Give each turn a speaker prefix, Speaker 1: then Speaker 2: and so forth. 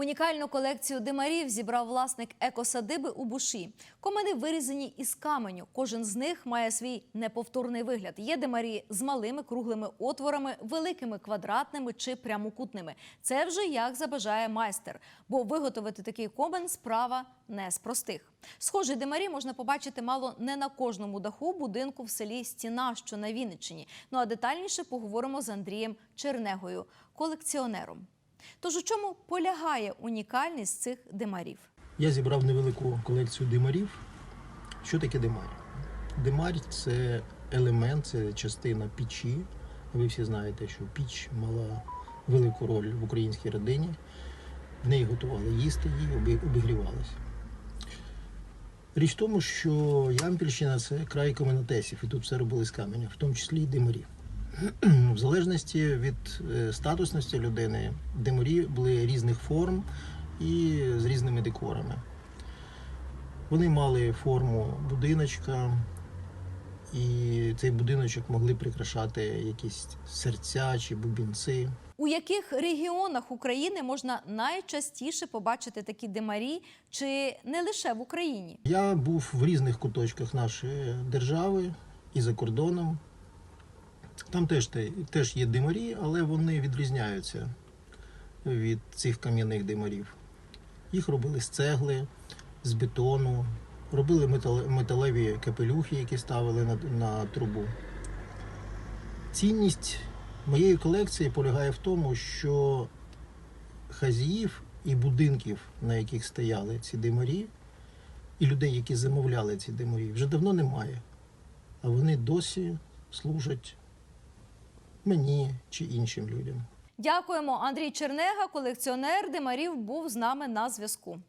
Speaker 1: Унікальну колекцію димарів зібрав власник екосадиби у Буші. Комини вирізані із каменю. Кожен з них має свій неповторний вигляд. Є димарі з малими круглими отворами, великими квадратними чи прямокутними. Це вже як забажає майстер, бо виготовити такий комен справа не з простих. Схожі димарі можна побачити мало не на кожному даху будинку в селі Стіна, що на Вінниччині. Ну а детальніше поговоримо з Андрієм Чернегою, колекціонером. Тож у чому полягає унікальність цих димарів?
Speaker 2: Я зібрав невелику колекцію димарів. Що таке димар? Димар це елемент, це частина печі. Ви всі знаєте, що піч мала велику роль в українській родині. В неї готували їсти, її обігрівалися. Річ в тому, що Ямпільщина це край каменотесів, і тут все робили з каменя, в тому числі і димарі. В залежності від е, статусності людини, димарі були різних форм і з різними декорами. Вони мали форму будиночка, і цей будиночок могли прикрашати якісь серця чи бубінці.
Speaker 1: У яких регіонах України можна найчастіше побачити такі димарі, чи не лише в Україні?
Speaker 2: Я був в різних куточках нашої держави і за кордоном. Там теж, теж є димарі, але вони відрізняються від цих кам'яних димарів. Їх робили з цегли, з бетону, робили металеві капелюхи, які ставили на, на трубу. Цінність моєї колекції полягає в тому, що хазіїв і будинків, на яких стояли ці димарі, і людей, які замовляли ці димарі, вже давно немає. А вони досі служать мені чи іншим людям.
Speaker 1: Дякуємо, Андрій Чернега, колекціонер димарів, був з нами на зв'язку.